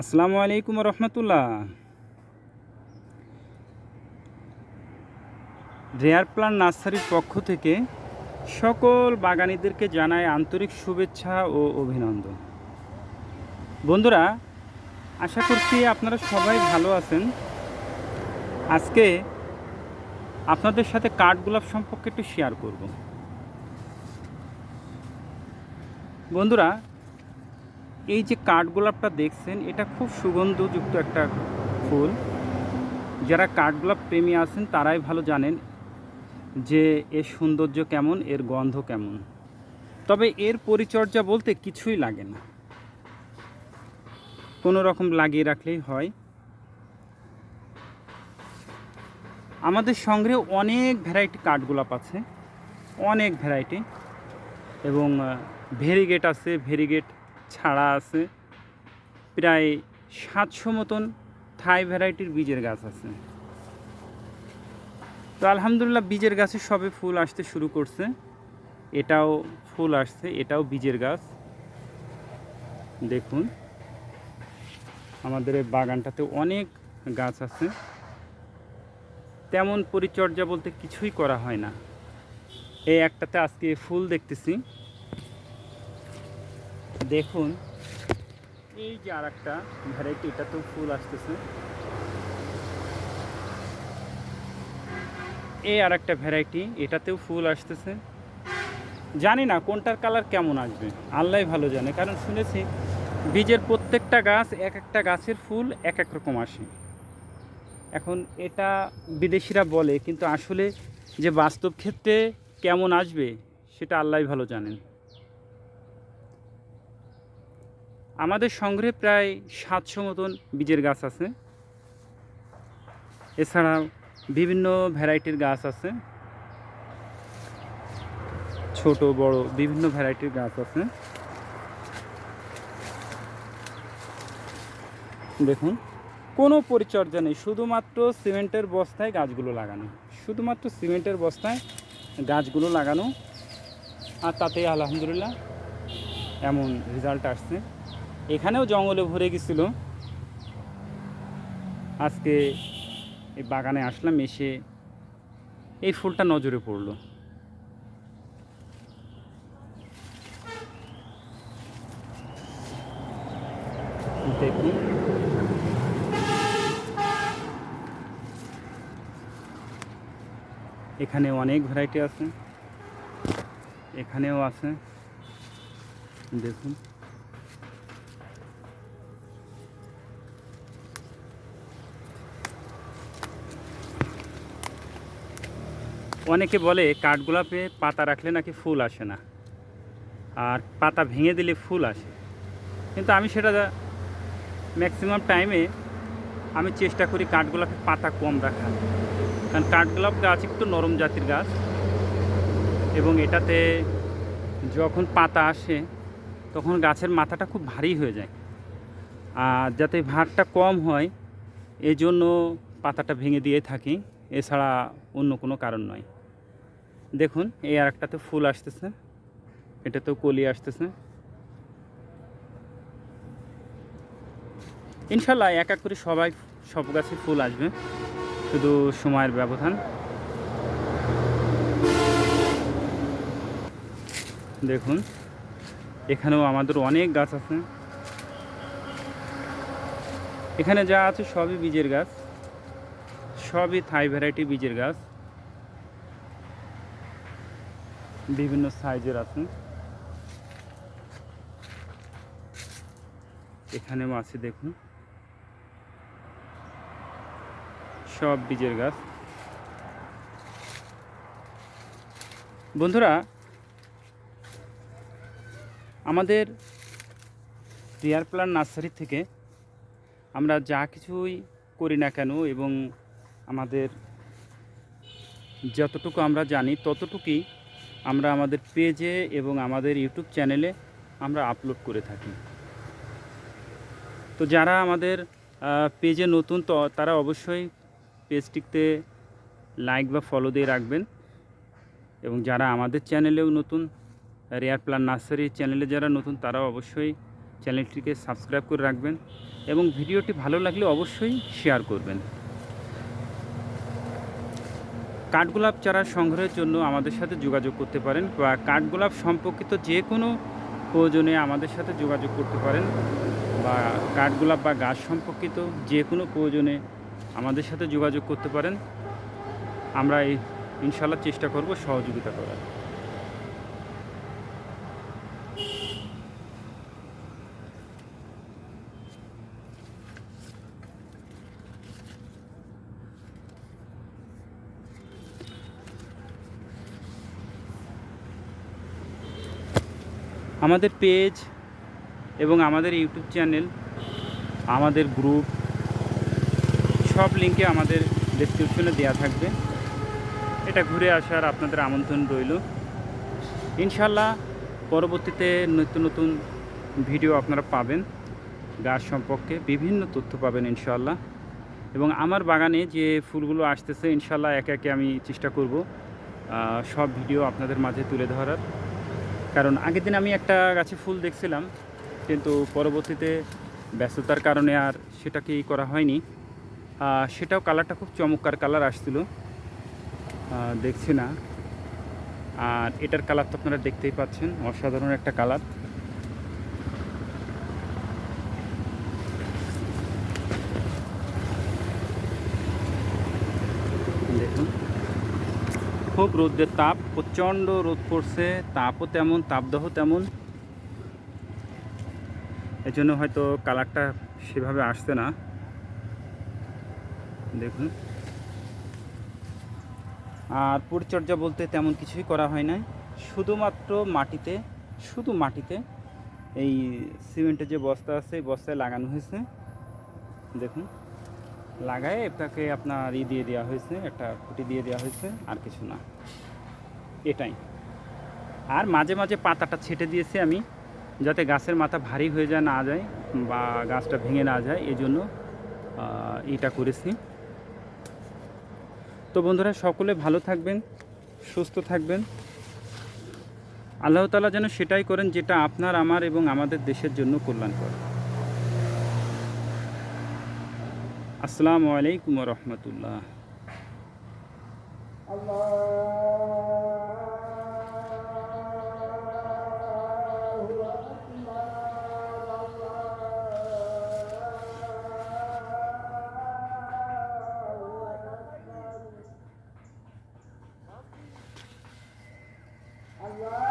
আসসালামু আলাইকুম রহমতুল্লাহ। Rare plan নার্সারির পক্ষ থেকে সকল বাগানীদেরকে জানায় আন্তরিক শুভেচ্ছা ও অভিনন্দন। বন্ধুরা, আশা করছি আপনারা সবাই ভালো আছেন। আজকে আপনাদের সাথে কাঠগোলাপ সম্পর্কে একটু শেয়ার করব। বন্ধুরা এই যে কাঠগোলাপটা দেখছেন, এটা খুব সুগন্ধযুক্ত একটা ফুল। যারা কাঠগোলাপ প্রেমী আছেন, তারাই ভালো জানেন যে এর সৌন্দর্য কেমন, এর গন্ধ কেমন। তবে এর পরিচর্যা বলতে কিছুই লাগে না। কোনো রকম লাগিয়ে রাখলেই হয়। আমাদের সংগ্রহে অনেক ভ্যারাইটি কাঠগোলাপ আছে, অনেক ভ্যারাইটি। এবং ভেরিগেট আছে, ভেরিগেট ছাড়া আছে। প্রায় সাতশো মতন থাই ভ্যারাইটির বীজের গাছ আছে। তো আলহামদুলিল্লাহ বীজের গাছে সবে ফুল আসতে শুরু করছে। এটাও ফুল আসছে, এটাও বীজের গাছ। দেখুন, আমাদের এই বাগানটাতে অনেক গাছ আছে। তেমন পরিচর্যা বলতে কিছুই করা হয় না। এই একটাতে আজকে ফুল দেখতেছি। দেখুন, এই যে আর একটা ভ্যারাইটি এটাতেও ফুল আসতেছে। এই আর একটা ভ্যারাইটি এটাতেও ফুল আসতেছে। জানি না কোনটার কালার কেমন আসবে আল্লাহ ভালো জানে। কারণ শুনেছি, বীজের প্রত্যেকটা গাছ, এক একটা গাছের ফুল এক এক রকম আসে। এখন এটা বিদেশিরা বলে, কিন্তু আসলে যে বাস্তব ক্ষেত্রে কেমন আসবে, সেটা আল্লাহ ভালো জানেন। আমাদের সংগ্রহে প্রায় সাতশো মতন বীজের গাছ আছে। এছাড়াও বিভিন্ন ভ্যারাইটির গাছ আছে। ছোট, বড় বিভিন্ন ভ্যারাইটির গাছ আছে। দেখুন, কোনো পরিচর্যা নেই, শুধুমাত্র সিমেন্টের বস্তায় গাছগুলো লাগানো। শুধুমাত্র সিমেন্টের বস্তায় গাছগুলো লাগানো। আর তাতে আলহামদুলিল্লাহ এমন রেজাল্ট আসছে। এখানেও জঙ্গলে ভরে গেছিল। আজকে এই বাগানে আসলাম, এসে এই ফুলটা নজরে পড়ল। এখানে অনেক ভ্যারাইটি আছে। এখানেও আছে। দেখুন। অনেকে বলে কাঠগোলাপে পাতা রাখলে নাকি ফুল আসে না। আর পাতা ভেঙে দিলে ফুল আসে। কিন্তু আমি সেটা ম্যাক্সিমাম টাইমে আমি চেষ্টা করি কাঠগোলাপে পাতা কম রাখার। কারণ কাঠগোলাপ গাছ একটু নরম জাতির গাছ এবং এটাতে যখন পাতা আসে, তখন গাছের মাথাটা খুব ভারী হয়ে যায়। আর যাতে ভারটা কম হয় এই জন্য পাতাটা ভেঙে দিয়ে থাকি। এছাড়া অন্য কোনো কারণ নয়। দেখুন, এই আর একটাতে ফুল আসতেছে। এটাতেও কলি আসতেছে। ইনশাল্লাহ এক এক করে সবাই সব গাছে ফুল আসবে। শুধু সময়ের ব্যবধান। দেখুন, এখানেও আমাদের অনেক গাছ আছে। এখানে যা আছে সবই বীজের গাছ। সবই থাই ভ্যারাইটি বীজের গাছ। বিভিন্ন সাইজের আছে। এখানেও আছে, দেখুন। সব বীজের গাছ। বন্ধুরা, আমাদের রিয়ার প্লান নার্সারি থেকে আমরা যা কিছুই করি না কেন এবং আমাদের যতটুকু আমরা জানি, ততটুকুই আমরা আমাদের পেজে এবং আমাদের ইউটিউব চ্যানেলে আমরা আপলোড করে থাকি। তো যারা আমাদের পেজে নতুন, তো তারা অবশ্যই পেজটিতে লাইক বা ফলো দিয়ে রাখবেন। এবং যারা আমাদের চ্যানেলেও নতুন, রেয়ার প্লান নার্সারি চ্যানেলে যারা নতুন, তারাও অবশ্যই চ্যানেলটিকে সাবস্ক্রাইব করে রাখবেন এবং ভিডিওটি ভালো লাগলে অবশ্যই শেয়ার করবেন। কাঠগোলাপ চারা সংগ্রহের জন্য আমাদের সাথে যোগাযোগ করতে পারেন বা কাঠগোলাপ সম্পর্কিত যে কোনো প্রয়োজনে আমাদের সাথে যোগাযোগ করতে পারেন বা কাঠগোলাপ বা গাছ সম্পর্কিত যে কোনো প্রয়োজনে আমাদের সাথে যোগাযোগ করতে পারেন। আমরা ইনশাল্লাহ চেষ্টা করব সহযোগিতা করার। আমাদের পেজ এবং আমাদের ইউটিউব চ্যানেল, আমাদের গ্রুপ, সব লিঙ্কে আমাদের ডেসক্রিপশনে দেওয়া থাকবে। এটা ঘুরে আসার আপনাদের আমন্ত্রণ রইল। ইনশাল্লাহ পরবর্তীতে নতুন নতুন ভিডিও আপনারা পাবেন। গাছ সম্পর্কে বিভিন্ন তথ্য পাবেন ইনশাল্লাহ এবং আমার বাগানে যে ফুলগুলো আসতেছে ইনশাল্লাহ একে একে আমি চেষ্টা করব সব ভিডিও আপনাদের মাঝে তুলে ধরার। কারণ আগের দিন আমি একটা গাছে ফুল দেখছিলাম, কিন্তু পরবর্তীতে ব্যস্ততার কারণে আর সেটাকে ই করা হয়নি। সেটাও কালারটা খুব চমৎকার কালার আসছিল। দেখছি না। আর এটার কালার তো আপনারা দেখতেই পাচ্ছেন, অসাধারণ একটা কালার দেখুন খুব রোদের তাপ, প্রচণ্ড রোদ পড়ছে, তাপও তেমন, তাপদাহ তেমন। এই জন্য হয়তো কালারটা সেভাবে আসছে না। দেখুন। আর পরিচর্যা বলতে তেমন কিছুই করা হয় নাই। শুধুমাত্র মাটিতে, শুধু মাটিতে এই সিমেন্টের যে বস্তা আছে, এই বস্তায় লাগানো হয়েছে। দেখুন। লাগায় এটাকে আপনার ই দিয়ে দেওয়া হয়েছে, একটা খুঁটি দিয়ে দেওয়া হয়েছে, আর কিছু না। এটাই। আর মাঝে মাঝে পাতাটা ছেটে দিয়েছি আমি, যাতে গাছের মাথা ভারী হয়ে যায় না যায় বা গাছটা ভেঙে না যায় এই জন্য এটা করেছি। তো বন্ধুরা, সকলে ভালো থাকবেন, সুস্থ থাকবেন। আল্লাহ তালা যেন সেটাই করেন যেটা আপনার, আমার এবং আমাদের দেশের জন্য কল্যাণকর। السلام عليكم ورحمة الله. Allah